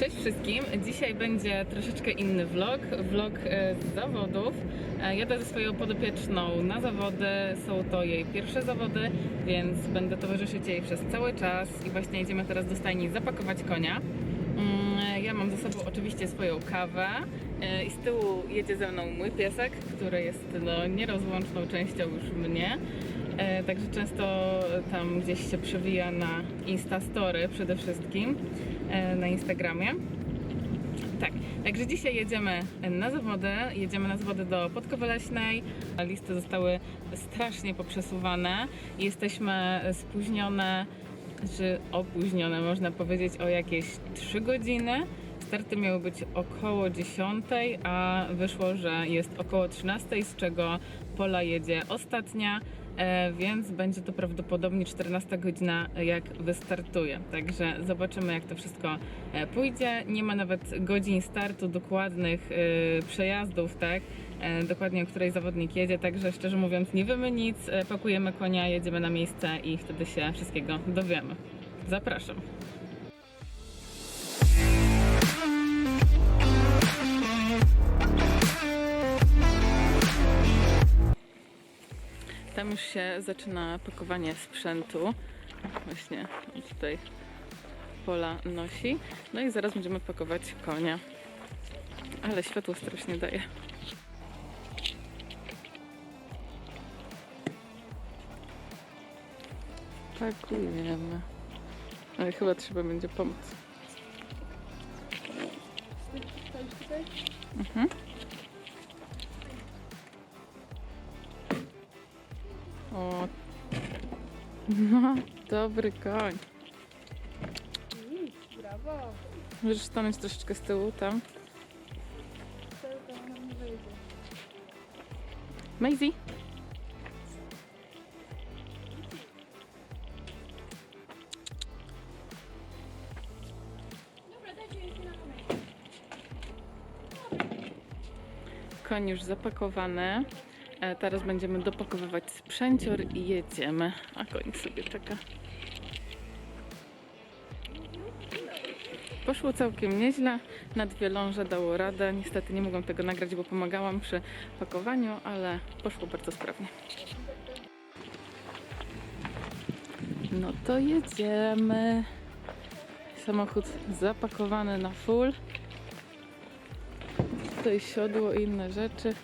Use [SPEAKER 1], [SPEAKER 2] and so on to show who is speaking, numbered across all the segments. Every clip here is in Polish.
[SPEAKER 1] Cześć wszystkim. Dzisiaj będzie troszeczkę inny vlog, vlog e, z zawodów. E, Jadę ze swoją podopieczną na zawody, są to jej pierwsze zawody, więc będę towarzyszyć jej przez cały czas i właśnie jedziemy teraz do stajni zapakować konia. Mm, Ja mam ze sobą oczywiście swoją kawę e, i z tyłu jedzie ze mną mój piesek, który jest no, nierozłączną częścią już mnie. E, Także często tam gdzieś się przewija na Instastory przede wszystkim, e, na Instagramie. Tak, także dzisiaj jedziemy na zawody, jedziemy na zawody do Podkowy Leśnej. Listy zostały strasznie poprzesuwane. Jesteśmy spóźnione, czy opóźnione można powiedzieć o jakieś 3 godziny. Starty miały być około 10, a wyszło, że jest około 13, z czego Pola jedzie ostatnia, e, więc będzie to prawdopodobnie 14 godzina, jak wystartuje. Także zobaczymy, jak to wszystko e, pójdzie. Nie ma nawet godzin startu dokładnych e, przejazdów, tak? E, Dokładnie, o której zawodnik jedzie, także szczerze mówiąc, nie wiemy nic. E, Pakujemy konia, jedziemy na miejsce i wtedy się wszystkiego dowiemy. Zapraszam. Tam już się zaczyna pakowanie sprzętu. Właśnie tutaj Pola nosi. No i zaraz będziemy pakować konia. Ale światło strasznie daje. Pakujemy. Ale chyba trzeba będzie pomóc. Mhm. No, dobry koń.
[SPEAKER 2] Brawo!
[SPEAKER 1] Możesz stanąć troszeczkę z tyłu tam. Maisie. Koń już zapakowany. E, Teraz będziemy dopakowywać i jedziemy. A koń sobie czeka. Poszło całkiem nieźle. Na dwie ląże dało radę. Niestety nie mogłam tego nagrać, bo pomagałam przy pakowaniu, ale poszło bardzo sprawnie. No to jedziemy. Samochód zapakowany na full. Tutaj siodło i inne rzeczy.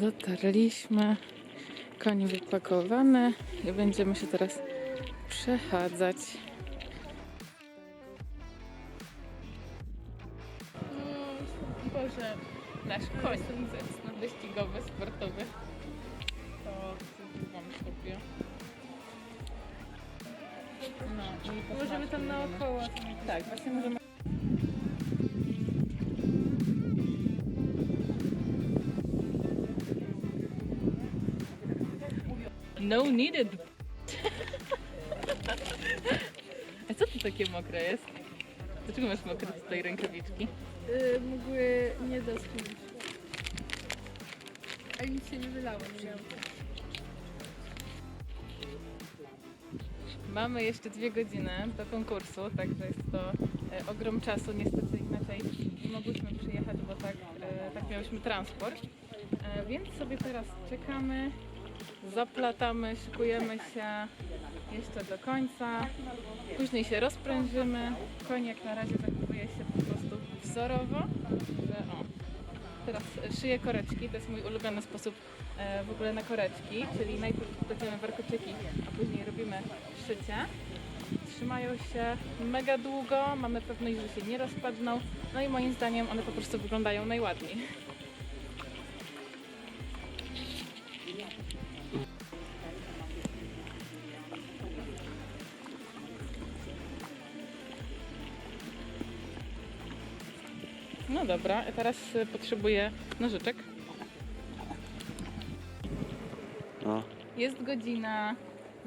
[SPEAKER 1] Dotarliśmy. Koń wypakowany i będziemy się teraz przechadzać. No needed. A co tu takie mokre jest? Dlaczego masz mokre tutaj rękawiczki?
[SPEAKER 2] Yy, mgły nie doschnąć. A nic się nie wylało, nie.
[SPEAKER 1] Mamy jeszcze dwie godziny do konkursu, także jest to e, ogrom czasu. Niestety inaczej nie mogłyśmy przyjechać, bo tak, e, tak miałyśmy transport. E, więc sobie teraz czekamy, zaplatamy, szykujemy się jeszcze do końca. Później się rozprężymy. Jak na razie zachowuje się po prostu wzorowo. O, Teraz szyję koreczki, to jest mój ulubiony sposób e, w ogóle na koreczki, czyli najpierw pleciemy warkoczyki, a później robimy szycie. Trzymają się mega długo, mamy pewność, że się nie rozpadną, no i moim zdaniem one po prostu wyglądają najładniej. No dobra, teraz y, potrzebuję nożyczek.
[SPEAKER 3] No,
[SPEAKER 1] Jest godzina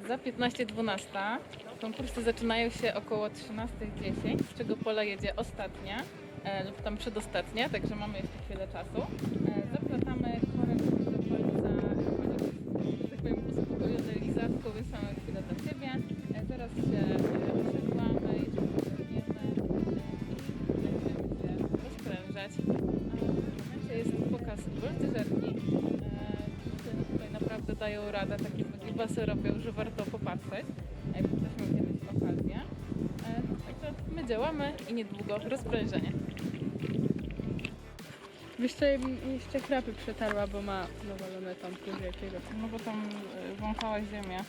[SPEAKER 1] za 15.12. Konkursy zaczynają się około 13.10, z czego Pola jedzie ostatnia e, lub tam przedostatnia, także mamy jeszcze chwilę czasu. Dają radę, takie wygibasy robią, że warto popatrzeć. Jak ktoś miał kiedyś okazję. Także my działamy i niedługo rozprężenie.
[SPEAKER 2] Jeszcze, jeszcze chrapy przetarła, bo ma zawalone tam pół jakiegoś.
[SPEAKER 1] No bo tam e, wąchała ziemia.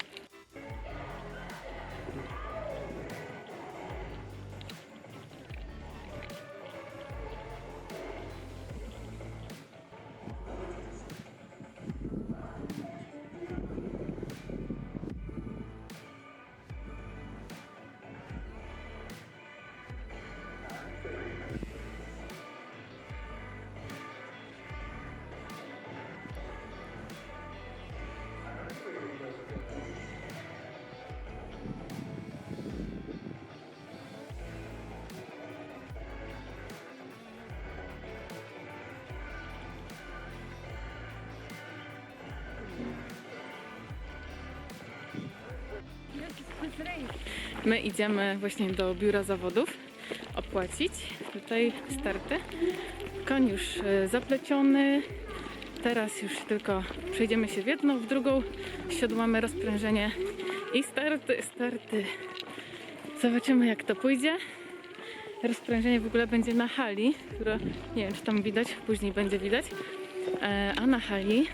[SPEAKER 1] My idziemy właśnie do biura zawodów opłacić tutaj starty. Koń już e, zapleciony. Teraz już tylko przejdziemy się w jedną, w drugą. Siodłamy rozprężenie i starty, starty. Zobaczymy jak to pójdzie. Rozprężenie w ogóle będzie na hali, która nie wiem czy tam widać, później będzie widać. E, a na hali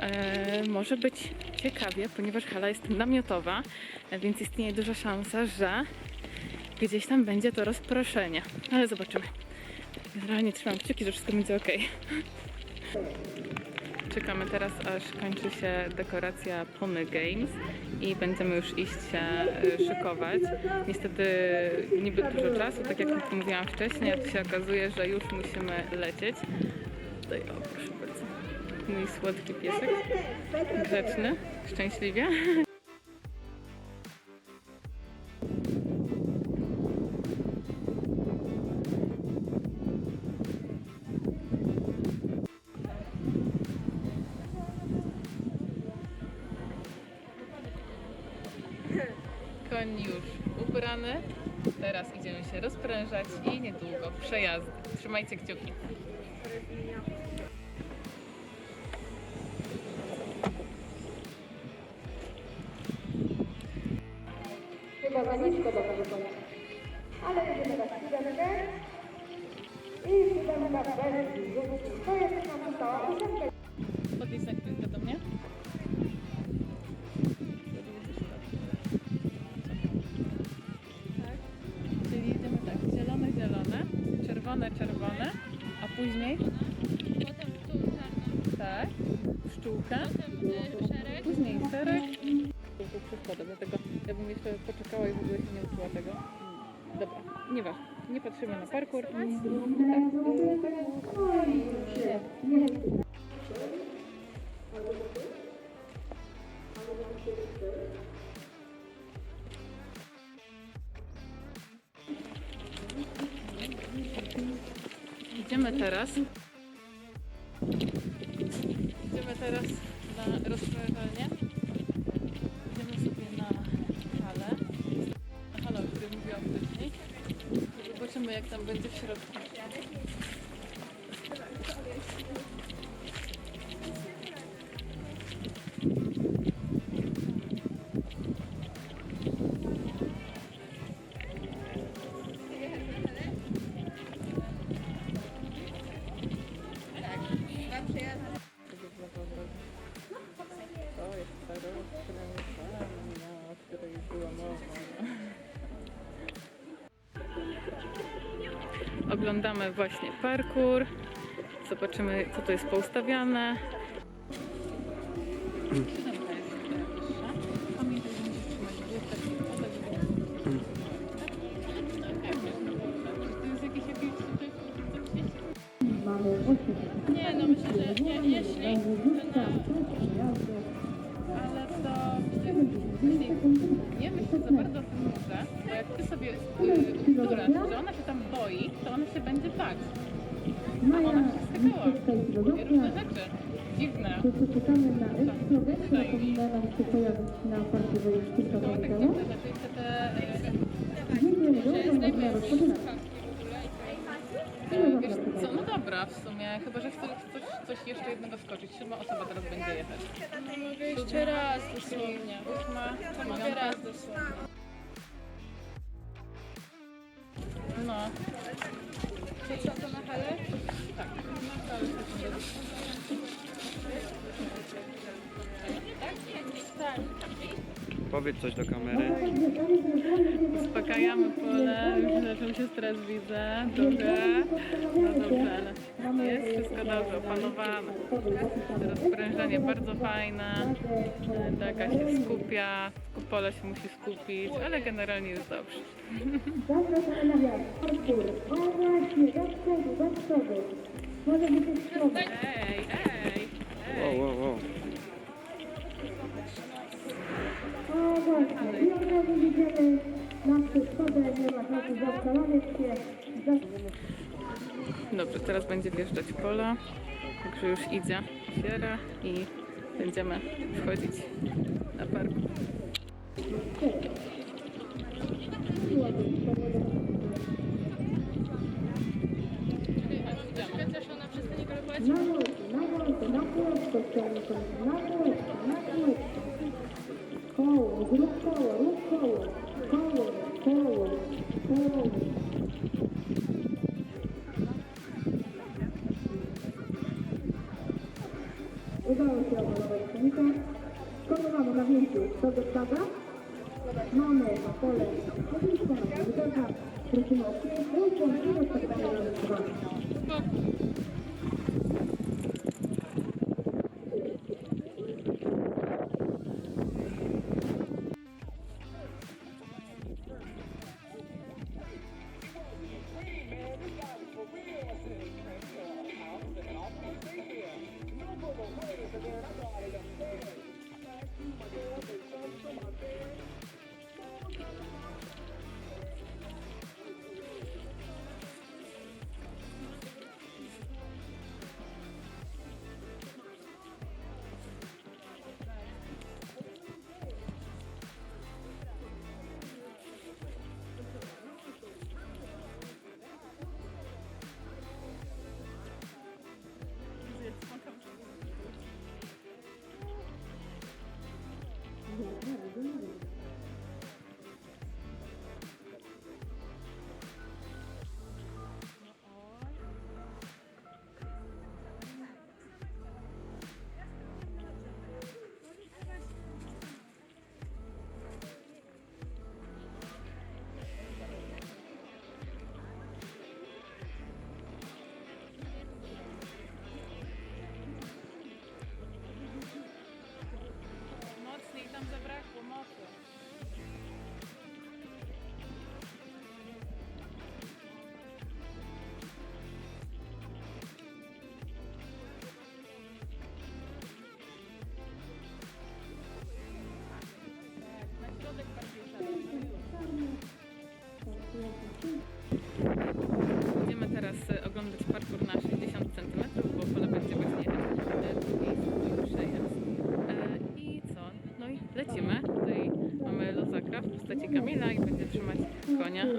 [SPEAKER 1] e, może być ciekawie, ponieważ hala jest namiotowa, więc istnieje duża szansa, że gdzieś tam będzie to rozproszenie. Ale zobaczymy. Generalnie trzymam kciuki, że wszystko będzie ok. Czekamy teraz, aż kończy się dekoracja Pony Games i będziemy już iść się e, szykować. Niestety niby dużo czasu, tak jak mówiłam wcześniej, a tu się okazuje, że już musimy lecieć. Tutaj, o proszę mój słodki piesek, grzeczny, szczęśliwie. Koń już ubrany. Teraz idziemy się rozprężać i niedługo przejazdy. Trzymajcie kciuki. Przeszkoda, dlatego ja bym jeszcze poczekała i w ogóle się nie uczyła tego. Dobra, nieważne, nie patrzymy na parkour. Tak. Zobaczymy jak tam będzie w środku. Oglądamy właśnie parkour. Zobaczymy, co tu jest poustawiane.
[SPEAKER 2] Nie, no myślę, że nie, jeśli, na, ale to
[SPEAKER 1] nie myśl za bardzo o tym murze, bo jak ty sobie boi, to ona się będzie bać. A ona się skakała. Różne rzeczy. Dziwne.
[SPEAKER 3] To czekamy na która powinna nam się pojawić na
[SPEAKER 1] tak znaczy. Yy,
[SPEAKER 3] można rozpoczynać.
[SPEAKER 1] yy, wiesz co, no dobra w sumie, chyba że chcesz coś, coś jeszcze jednego skoczyć. Siódma osoba teraz będzie jechać.
[SPEAKER 2] Mogę jeszcze raz dosłownie.
[SPEAKER 1] Ósma,
[SPEAKER 2] Mogę raz dosłownie.
[SPEAKER 1] No.
[SPEAKER 2] Co, to na halę?
[SPEAKER 1] Tak.
[SPEAKER 2] Tak.
[SPEAKER 4] Powiedz coś do kamery.
[SPEAKER 1] Uspokajamy pole, już zaczął się stres, widzę, trochę. No dobrze, ale jest wszystko dobrze, opanowane. Rozprężenie bardzo fajne, taka się skupia, pole się musi skupić, ale generalnie jest dobrze.
[SPEAKER 3] Eksplozja.
[SPEAKER 1] Ej, ej,
[SPEAKER 4] Wow,
[SPEAKER 1] ej.
[SPEAKER 4] wow, wow.
[SPEAKER 3] O właśnie, i od razu idziemy na przeszkodę, nie ma czasu zastanawiać się.
[SPEAKER 1] Dobrze, teraz będzie wjeżdżać pola, także już idzie siera i będziemy wchodzić na park.
[SPEAKER 2] Chociaż ona przestanie galopować?
[SPEAKER 3] Na wolkę, na wolkę, na powiedzieć. Na płetko,
[SPEAKER 1] 이렇게 어떻게 보여주는 게 좋을까?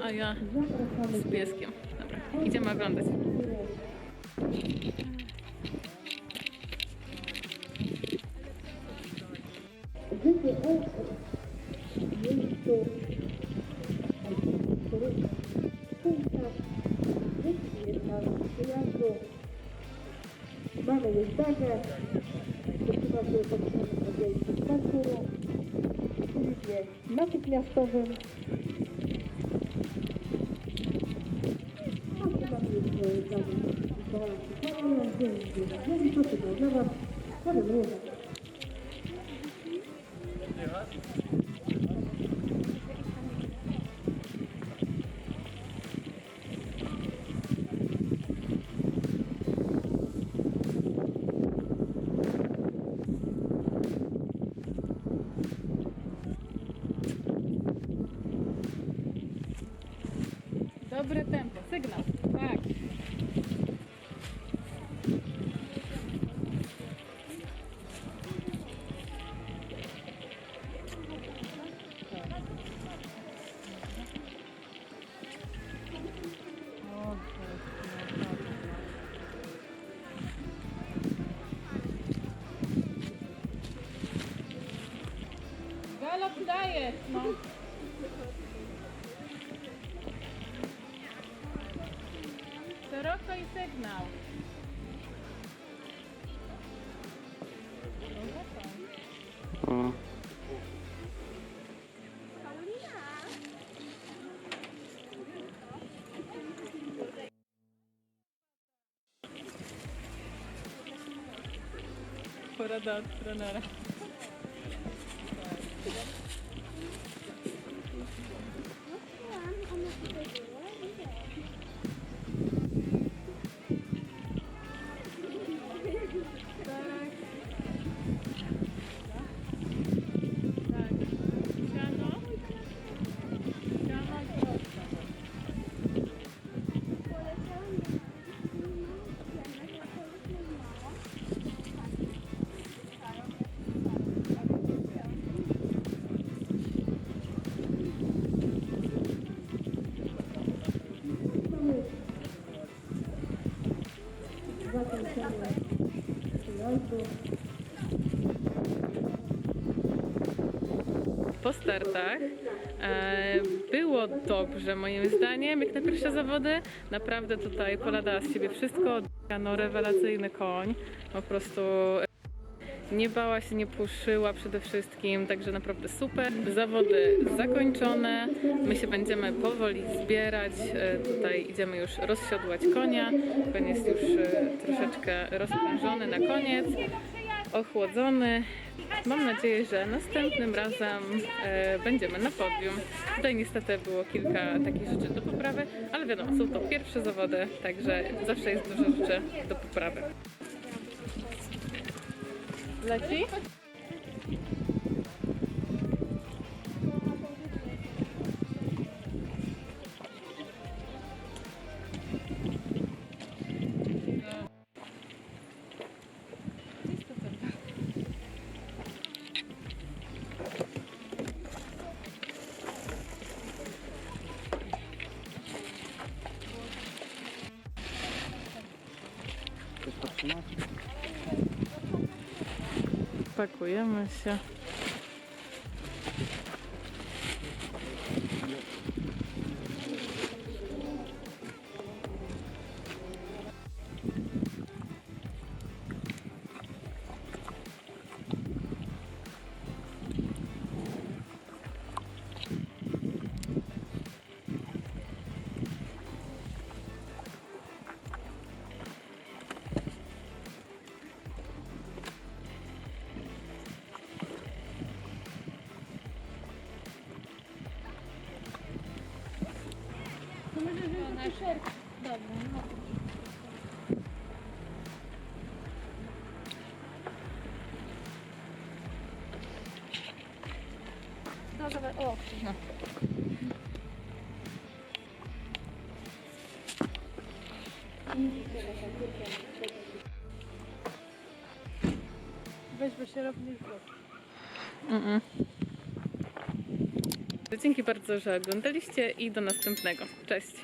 [SPEAKER 1] A ja z pieskiem. Dobra, idziemy oglądać.
[SPEAKER 3] Życie ojca w miejscu punktach wyścig jest na przyjazdu. Mamy jeździarkę,
[SPEAKER 1] Dobre tempo, sygnał. Tak.
[SPEAKER 4] O,
[SPEAKER 1] Porada od trenera. Tak. Po startach. E, było dobrze moim zdaniem, jak na pierwsze zawody. Naprawdę tutaj Pola dała z siebie wszystko. No rewelacyjny koń. Po prostu nie bała się, nie puszyła przede wszystkim, także naprawdę super. Zawody zakończone. My się będziemy powoli zbierać. E, Tutaj idziemy już rozsiodłać konia. Koń jest już e, troszeczkę rozprężony na koniec, ochłodzony. Mam nadzieję, że następnym razem e, będziemy na podium. Tutaj niestety było kilka takich rzeczy do poprawy, ale wiadomo, są to pierwsze zawody, także zawsze jest dużo rzeczy do poprawy. Leci?
[SPEAKER 4] все.
[SPEAKER 1] Pakujemy się.
[SPEAKER 2] Weź, bo się robi.
[SPEAKER 1] Mm-mm. Dzięki bardzo, że oglądaliście i do następnego. Cześć!